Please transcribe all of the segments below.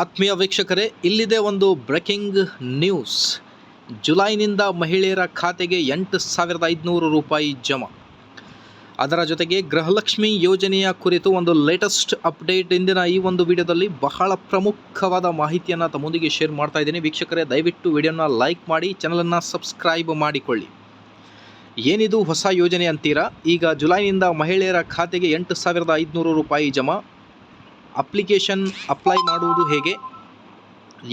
ಆತ್ಮೀಯ ವೀಕ್ಷಕರೇ, ಇಲ್ಲಿದೆ ಒಂದು ಬ್ರೇಕಿಂಗ್ ನ್ಯೂಸ್. ಜುಲೈನಿಂದ ಮಹಿಳೆಯರ ಖಾತೆಗೆ ಎಂಟು ಸಾವಿರದ ಐದುನೂರು ರೂಪಾಯಿ ಜಮಾ. ಅದರ ಜೊತೆಗೆ ಗೃಹಲಕ್ಷ್ಮಿ ಯೋಜನೆಯ ಕುರಿತು ಒಂದು ಲೇಟೆಸ್ಟ್ ಅಪ್ಡೇಟ್ ಇಂದಿನ ಈ ಒಂದು ವಿಡಿಯೋದಲ್ಲಿ ಬಹಳ ಪ್ರಮುಖವಾದ ಮಾಹಿತಿಯನ್ನು ತಮ್ಮೊಂದಿಗೆ ಶೇರ್ ಮಾಡ್ತಾ ಇದ್ದೀನಿ. ವೀಕ್ಷಕರೇ, ದಯವಿಟ್ಟು ವಿಡಿಯೋನ ಲೈಕ್ ಮಾಡಿ ಚಾನಲನ್ನು ಸಬ್ಸ್ಕ್ರೈಬ್ ಮಾಡಿಕೊಳ್ಳಿ. ಏನಿದು ಹೊಸ ಯೋಜನೆ ಅಂತೀರಾ? ಈಗ ಜುಲೈನಿಂದ ಮಹಿಳೆಯರ ಖಾತೆಗೆ ಎಂಟು ಸಾವಿರದ ಐದುನೂರು ರೂಪಾಯಿ ಜಮಾ. ಅಪ್ಲಿಕೇಶನ್ ಅಪ್ಲೈ ಮಾಡುವುದು ಹೇಗೆ?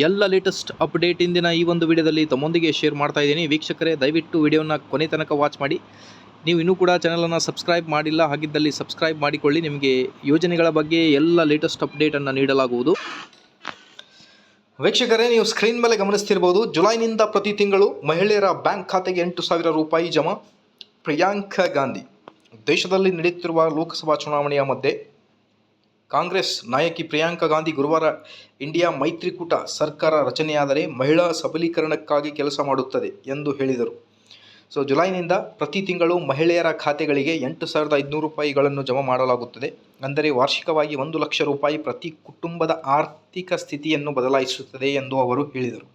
ಎಲ್ಲ ಲೇಟೆಸ್ಟ್ ಅಪ್ಡೇಟ್ ಇಂದಿನ ಈ ಒಂದು ವಿಡಿಯೋದಲ್ಲಿ ತಮ್ಮೊಂದಿಗೆ ಶೇರ್ ಮಾಡ್ತಾ ಇದ್ದೀನಿ. ವೀಕ್ಷಕರೇ, ದಯವಿಟ್ಟು ವಿಡಿಯೋನ ಕೊನೆ ತನಕ ವಾಚ್ ಮಾಡಿ. ನೀವು ಇನ್ನೂ ಕೂಡ ಚಾನಲನ್ನು ಸಬ್ಸ್ಕ್ರೈಬ್ ಮಾಡಿಲ್ಲ ಹಾಗಿದ್ದಲ್ಲಿ ಸಬ್ಸ್ಕ್ರೈಬ್ ಮಾಡಿಕೊಳ್ಳಿ. ನಿಮಗೆ ಯೋಜನೆಗಳ ಬಗ್ಗೆ ಎಲ್ಲ ಲೇಟೆಸ್ಟ್ ಅಪ್ಡೇಟನ್ನು ನೀಡಲಾಗುವುದು. ವೀಕ್ಷಕರೇ, ನೀವು ಸ್ಕ್ರೀನ್ ಮೇಲೆ ಗಮನಿಸ್ತಿರ್ಬೋದು. ಜುಲೈನಿಂದ ಪ್ರತಿ ತಿಂಗಳು ಮಹಿಳೆಯರ ಬ್ಯಾಂಕ್ ಖಾತೆಗೆ ಎಂಟು ಸಾವಿರ ರೂಪಾಯಿ ಜಮಾ. ಪ್ರಿಯಾಂಕಾ ಗಾಂಧಿ. ದೇಶದಲ್ಲಿ ನಡೆಯುತ್ತಿರುವ ಲೋಕಸಭಾ ಚುನಾವಣೆಯ ಮಧ್ಯೆ ಕಾಂಗ್ರೆಸ್ ನಾಯಕಿ ಪ್ರಿಯಾಂಕಾ ಗಾಂಧಿ ಗುರುವಾರ ಇಂಡಿಯಾ ಮೈತ್ರಿಕೂಟ ಸರ್ಕಾರ ರಚನೆಯಾದರೆ ಮಹಿಳಾ ಸಬಲೀಕರಣಕ್ಕಾಗಿ ಕೆಲಸ ಮಾಡುತ್ತದೆ ಎಂದು ಹೇಳಿದರು. ಸೊ, ಜುಲೈನಿಂದ ಪ್ರತಿ ತಿಂಗಳು ಮಹಿಳೆಯರ ಖಾತೆಗಳಿಗೆ ಎಂಟು ಸಾವಿರದ ಐದುನೂರು ರೂಪಾಯಿಗಳನ್ನು ಜಮಾ ಮಾಡಲಾಗುತ್ತದೆ. ಅಂದರೆ ವಾರ್ಷಿಕವಾಗಿ ಒಂದು ಲಕ್ಷ ರೂಪಾಯಿ ಪ್ರತಿ ಕುಟುಂಬದ ಆರ್ಥಿಕ ಸ್ಥಿತಿಯನ್ನು ಬದಲಾಯಿಸುತ್ತದೆ ಎಂದು ಅವರು ಹೇಳಿದರು.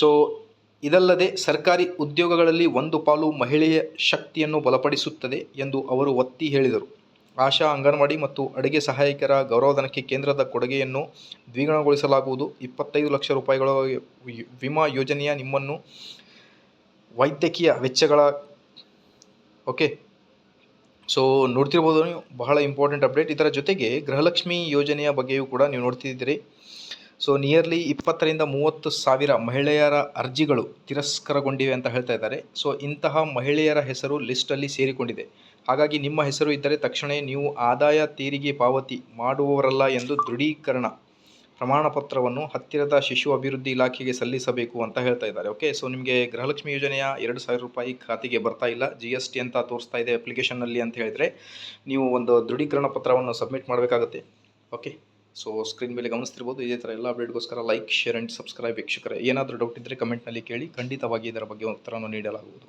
ಸೊ, ಇದಲ್ಲದೆ ಸರ್ಕಾರಿ ಉದ್ಯೋಗಗಳಲ್ಲಿ ಒಂದು ಪಾಲು ಮಹಿಳೆಯ ಶಕ್ತಿಯನ್ನು ಬಲಪಡಿಸುತ್ತದೆ ಎಂದು ಅವರು ಒತ್ತಿ ಹೇಳಿದರು. ಆಶಾ ಅಂಗನವಾಡಿ ಮತ್ತು ಅಡುಗೆ ಸಹಾಯಕರ ಗೌರವಧನಕ್ಕೆ ಕೇಂದ್ರದ ಕೊಡುಗೆಯನ್ನು ದ್ವಿಗುಣಗೊಳಿಸಲಾಗುವುದು. ಇಪ್ಪತ್ತೈದು ಲಕ್ಷ ರೂಪಾಯಿಗಳ ವಿಮಾ ಯೋಜನೆಯ ನಿಮ್ಮನ್ನು ವೈದ್ಯಕೀಯ ವೆಚ್ಚಗಳ, ಓಕೆ. ಸೊ, ನೋಡ್ತಿರ್ಬೋದು ಬಹಳ ಇಂಪಾರ್ಟೆಂಟ್ ಅಪ್ಡೇಟ್. ಇದರ ಜೊತೆಗೆ ಗೃಹಲಕ್ಷ್ಮಿ ಯೋಜನೆಯ ಬಗ್ಗೆಯೂ ಕೂಡ ನೀವು ನೋಡ್ತಿದ್ದೀರಿ. ಸೊ, ನಿಯರ್ಲಿ ಇಪ್ಪತ್ತರಿಂದ ಮೂವತ್ತು ಸಾವಿರ ಮಹಿಳೆಯರ ಅರ್ಜಿಗಳು ತಿರಸ್ಕರಗೊಂಡಿವೆ ಅಂತ ಹೇಳ್ತಾ ಇದ್ದಾರೆ. ಸೊ, ಇಂತಹ ಮಹಿಳೆಯರ ಹೆಸರು ಲಿಸ್ಟಲ್ಲಿ ಸೇರಿಕೊಂಡಿದೆ. ಹಾಗಾಗಿ ನಿಮ್ಮ ಹೆಸರು ಇದ್ದರೆ ತಕ್ಷಣವೇ ನೀವು ಆದಾಯ ತೆರಿಗೆ ಪಾವತಿ ಮಾಡುವವರಲ್ಲ ಎಂದು ದೃಢೀಕರಣ ಪ್ರಮಾಣ ಪತ್ರವನ್ನು ಹತ್ತಿರದ ಶಿಶು ಅಭಿವೃದ್ಧಿ ಇಲಾಖೆಗೆ ಸಲ್ಲಿಸಬೇಕು ಅಂತ ಹೇಳ್ತಾ ಇದ್ದಾರೆ. ಓಕೆ ಸೊ ನಿಮಗೆ ಗೃಹಲಕ್ಷ್ಮಿ ಯೋಜನೆಯ ಎರಡು ಸಾವಿರ ರೂಪಾಯಿ ಖಾತೆಗೆ ಬರ್ತಾ ಇಲ್ಲ. ಜಿ ಎಸ್ ಟಿ ಅಂತ ತೋರಿಸ್ತಾ ಇದೆ ಅಪ್ಲಿಕೇಶನ್ನಲ್ಲಿ ಅಂತ ಹೇಳಿದರೆ ನೀವು ಒಂದು ದೃಢೀಕರಣ ಪತ್ರವನ್ನು ಸಬ್ಮಿಟ್ ಮಾಡಬೇಕಾಗುತ್ತೆ. ಓಕೆ ಸೊ ಸ್ಕ್ರೀನ್ ಮೇಲೆ ಗಮನಿಸ್ತಿರ್ಬೋದು. ಇದೇ ಥರ ಎಲ್ಲ ಅಪ್ಡೇಟ್ಗೋಸ್ಕರ ಲೈಕ್ ಶೇರ್ ಆ್ಯಂಡ್ ಸಬ್ಸ್ಕ್ರೈಬ್ ವೀಕ್ಷಕರೇ, ಏನಾದರೂ ಡೌಟ್ ಇದ್ದರೆ ಕಮೆಂಟ್ನಲ್ಲಿ ಕೇಳಿ. ಖಂಡಿತವಾಗಿ ಇದರ ಬಗ್ಗೆ ಉತ್ತರವನ್ನು ನೀಡಲಾಗುವುದು.